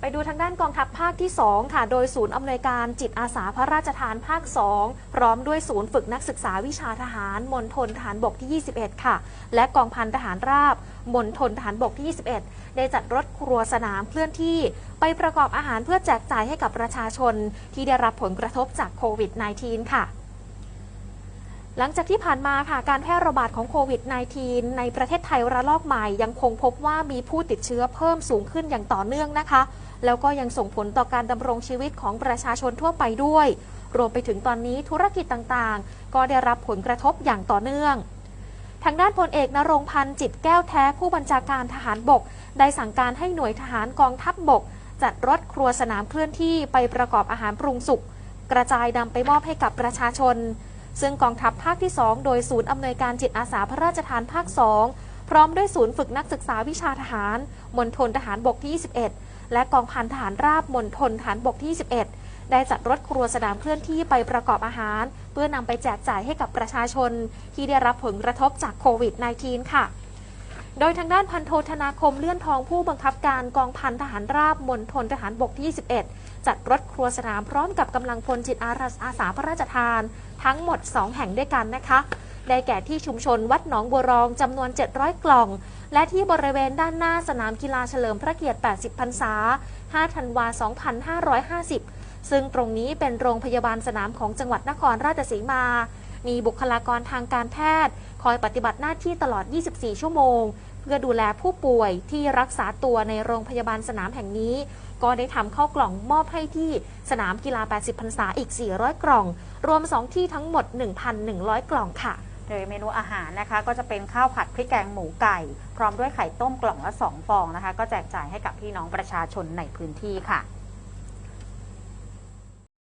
ไปดูทางด้านกองทัพภาคที่ 2 ค่ะ โดยศูนย์อำนวยการจิตอาสาพระราชทานภาค 2 พร้อมด้วยศูนย์ฝึกนักศึกษาวิชาทหารมณฑลทหารบกที่ 21 ค่ะ และกองพันทหารราบมณฑลทหารบกที่ 21 ได้จัดรถครัวสนามเคลื่อนที่ ไปประกอบอาหารเพื่อแจกจ่ายให้กับประชาชน ที่ได้รับผลกระทบจากโควิด -19 ค่ะหลังจากที่ผ่านมาค่ะการแพร่ระบาดของโควิด -19 ในประเทศไทยระลอกใหม่ยังคงพบว่ามีผู้ติดเชื้อเพิ่มสูงขึ้นอย่างต่อเนื่องนะคะ แล้วก็ยังส่งผลต่อการดำรงชีวิตของประชาชนทั่วไปด้วย รวมไปถึงตอนนี้ธุรกิจต่างๆ ก็ได้รับผลกระทบอย่างต่อเนื่อง ทางด้านพลเอกนรงพันธ์จิตแก้วแท้ผู้บัญชาการทหารบก ได้สั่งการให้หน่วยทหารกองทัพบบก จัดรถครัวสนามเคลื่อนที่ไปประกอบอาหารปรุงสุกกระจายนำไปมอบให้กับประชาชน ซึ่งกองทัพภาคที่ 2 โดยศูนย์อำนวยการจิตอาสาพระราชทานภาค 2 พร้อมด้วยศูนย์ฝึกนักศึกษาวิชาทหารมณฑลทหารบกที่ 21 และกองพันทหารราบมณฑลทหารบกที่21ได้จัดรถครัวสนามเคลื่อนที่ไปประกอบอาหาร เพื่อนำไปแจกจ่ายให้กับประชาชน ที่ได้รับผลกระทบจากโควิด -19 ค่ะ โดยทางด้านพันโทธนาคมเลื่อนทองผู้บังคับการกองพันทหารราบมณฑลทหารบกที่21จัดรถครัวสนามพร้อมกับกำลังพลจิตอาอาสาพระราชทาน ทั้งหมด 2 แห่งด้วยกันนะคะได้แก่ที่ชุมชนวัดหนองบัวรองจำนวน 700 กล่อง และที่บริเวณด้านหน้าสนามกีฬาเฉลิมพระเกียรติ 80 พรรษา 5 ธันวา 2550 ซึ่งตรงนี้เป็นโรงพยาบาลสนามของจังหวัดนครราชสีมา มีบุคลากรทางการแพทย์ คอยปฏิบัติหน้าที่ตลอด 24 ชั่วโมง เพื่อดูแลผู้ป่วยที่รักษาตัวในโรงพยาบาลสนามแห่งนี้ ก็ได้ทำเข้ากล่องมอบให้ที่สนามกีฬา 80 พรรษาอีก 400 กล่อง รวม 2 ที่ทั้งหมด 1,100 กล่องค่ะ โดยเมนูอาหารนะคะก็จะเป็นข้าวผัดพริกแกงหมูไก่ พร้อมด้วยไข่ต้มกล่องละ 2 ฟองนะคะ ก็แจกจ่ายให้กับพี่น้องประชาชนในพื้นที่ค่ะ